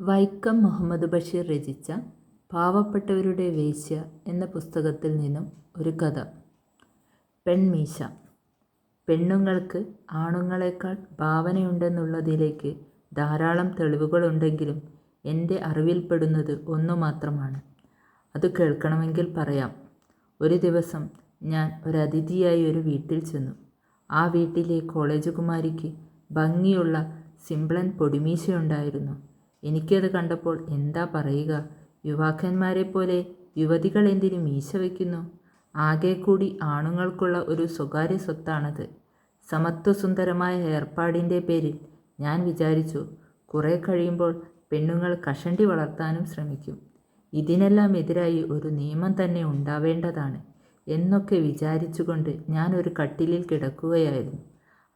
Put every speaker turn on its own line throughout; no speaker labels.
വൈക്കം മുഹമ്മദ് ബഷീർ രചിച്ച പാവപ്പെട്ടവരുടെ വേശ്യ എന്ന പുസ്തകത്തിൽ നിന്നും ഒരു കഥ. പെൺമീശ. പെണ്ണുങ്ങൾക്ക് ആണുങ്ങളെക്കാൾ ഭാവനയുണ്ടെന്നുള്ളതിലേക്ക് ധാരാളം തെളിവുകളുണ്ടെങ്കിലും എന്റെ അറിവിൽപ്പെടുന്നത് ഒന്നു മാത്രമാണ്. അത് കേൾക്കണമെങ്കിൽ പറയാം. ഒരു ദിവസം ഞാൻ ഒരു ഒരതിഥിയായി ഒരു വീട്ടിൽ ചെന്നു. ആ വീട്ടിലെ കോളേജ് കുമാരിക്ക് ഭംഗിയുള്ള സിംപ്ലൻ പൊടിമീശയുണ്ടായിരുന്നു. എനിക്കത് കണ്ടപ്പോൾ എന്താ പറയുക? യുവാക്കന്മാരെ പോലെ യുവതികൾ എന്തിനു മീശ വയ്ക്കുന്നു? ആകെ കൂടി ആണുങ്ങൾക്കുള്ള ഒരു സ്വകാര്യ സ്വത്താണത്. സമത്വസുന്ദരമായ ഏർപ്പാടിന്റെ പേരിൽ ഞാൻ വിചാരിച്ചു കുറേ കഴിയുമ്പോൾ പെണ്ണുങ്ങൾ കഷണ്ടി വളർത്താനും ശ്രമിക്കും. ഇതിനെല്ലാം എതിരായി ഒരു നിയമം തന്നെ ഉണ്ടാവേണ്ടതാണ് എന്നൊക്കെ വിചാരിച്ചുകൊണ്ട് ഞാൻ ഒരു കട്ടിലിൽ കിടക്കുകയായിരുന്നു.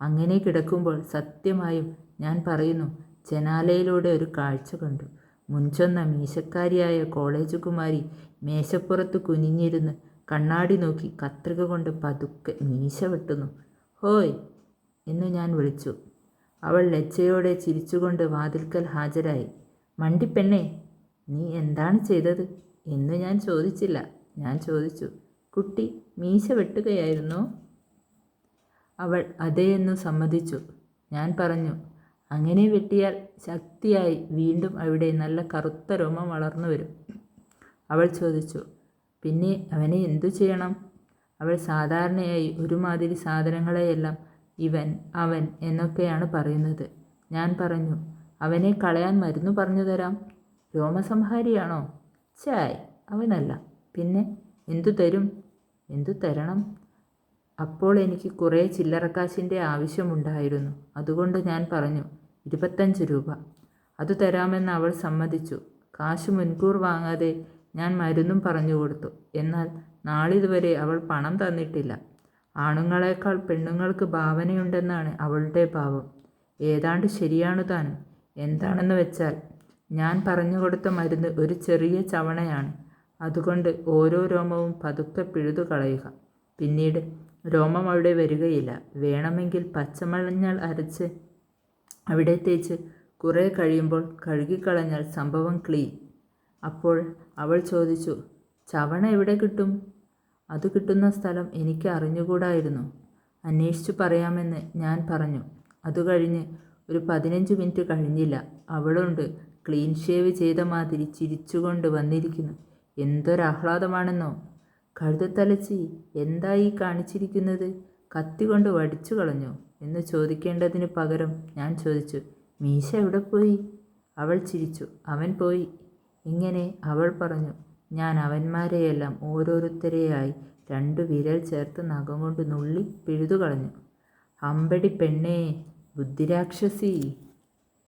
അങ്ങനെ കിടക്കുമ്പോൾ സത്യമായും ഞാൻ പറയുന്നു ജനാലയിലൂടെ ഒരു കാഴ്ച കണ്ടു. മുൻചൊന്ന മീശക്കാരിയായ കോളേജ് കുമാരി മേശപ്പുറത്ത് കുനിഞ്ഞിരുന്ന് കണ്ണാടി നോക്കി കത്രിക കൊണ്ട് പതുക്കെ മീശ വെട്ടുന്നു. ഹോയ്! എന്ന് ഞാൻ വിളിച്ചു. അവൾ ലജ്ജയോടെ ചിരിച്ചുകൊണ്ട് വാതിൽക്കൽ ഹാജരായി. മണ്ടിപ്പെണ്ണേ നീ എന്താണ് ചെയ്തത്? എന്ന് ഞാൻ ചോദിച്ചില്ല. ഞാൻ ചോദിച്ചു. കുട്ടി മീശ വെട്ടുകയായിരുന്നു? അവൾ അതേയെന്നു സമ്മതിച്ചു. ഞാൻ പറഞ്ഞു അങ്ങനെ വെട്ടിയാൽ ശക്തിയായി വീണ്ടും അവിടെ നല്ല കറുത്ത രോമം വളർന്നു വരും. അവൾ ചോദിച്ചു പിന്നെ അവനെ എന്തു ചെയ്യണം? അവൾ സാധാരണയായി ഒരുമാതിരി സാധനങ്ങളെയെല്ലാം ഇവൻ അവൻ എന്നൊക്കെയാണ് പറയുന്നത്. ഞാൻ പറഞ്ഞു അവനെ കളയാൻ മരുന്ന് പറഞ്ഞു തരാം. രോമസംഹാരിയാണോ? ചായ് അവനല്ല. പിന്നെ എന്തു തരും? എന്തു തരണം? അപ്പോൾ എനിക്ക് കുറേ ചില്ലറക്കാശിന്റെ ആവശ്യമുണ്ടായിരുന്നു. അതുകൊണ്ട് ഞാൻ പറഞ്ഞു ഇരുപത്തഞ്ച് രൂപ. അത് തരാമെന്ന് അവൾ സമ്മതിച്ചു. കാശ് മുൻകൂർ വാങ്ങാതെ ഞാൻ മരുന്നും പറഞ്ഞു കൊടുത്തു. എന്നാൽ നാളിതുവരെ അവൾ പണം തന്നിട്ടില്ല. ആണുങ്ങളെക്കാൾ പെണ്ണുങ്ങൾക്ക് ഭാവനയുണ്ടെന്നാണ് അവളുടെ ഭാവം. ഏതാണ്ട് ശരിയാണു താനും. എന്താണെന്ന് വെച്ചാൽ ഞാൻ പറഞ്ഞു കൊടുത്ത മരുന്ന് ഒരു ചെറിയ ചവണയാണ്. അതുകൊണ്ട് ഓരോ രോമവും പതുക്കെ പിഴുതു കളയുക പിന്നീട് രോമം അവിടെ വരികയില്ല. വേണമെങ്കിൽ പച്ചമഞ്ഞൾ അരച്ച് അവിടെ തേച്ച് കുറേ കഴിയുമ്പോൾ കഴുകിക്കളഞ്ഞാൽ സംഭവം ക്ലീൻ. അപ്പോൾ അവൾ ചോദിച്ചു ചവണ എവിടെ കിട്ടും? അത് കിട്ടുന്ന സ്ഥലം എനിക്ക് അറിഞ്ഞുകൂടായിരുന്നു. അന്വേഷിച്ചു പറയാമെന്ന് ഞാൻ പറഞ്ഞു. അത് കഴിഞ്ഞ് ഒരു പതിനഞ്ച് മിനിറ്റ് കഴിഞ്ഞില്ല. അവളുണ്ട് ക്ലീൻ ഷേവ് ചെയ്ത മാതിരി ചിരിച്ചുകൊണ്ട് വന്നിരിക്കുന്നു. എന്തൊരാഹ്ലാദമാണെന്നോ? കഴുതത്തലച്ചി എന്തായി കാണിച്ചിരിക്കുന്നത്? കത്തി കൊണ്ട് വടിച്ചു കളഞ്ഞോ? എന്ന് ചോദിക്കേണ്ടതിന് പകരം ഞാൻ ചോദിച്ചു മീശ എവിടെ പോയി? അവൾ ചിരിച്ചു അവൻ പോയി. ഇങ്ങനെ അവൾ പറഞ്ഞു ഞാൻ അവന്മാരെയെല്ലാം ഓരോരുത്തരെയായി രണ്ടു വിരൽ ചേർത്ത് നഖം കൊണ്ട് നുള്ളി പിഴുതു കളഞ്ഞു. അമ്പടി പെണ്ണേ ബുദ്ധിരാക്ഷസി!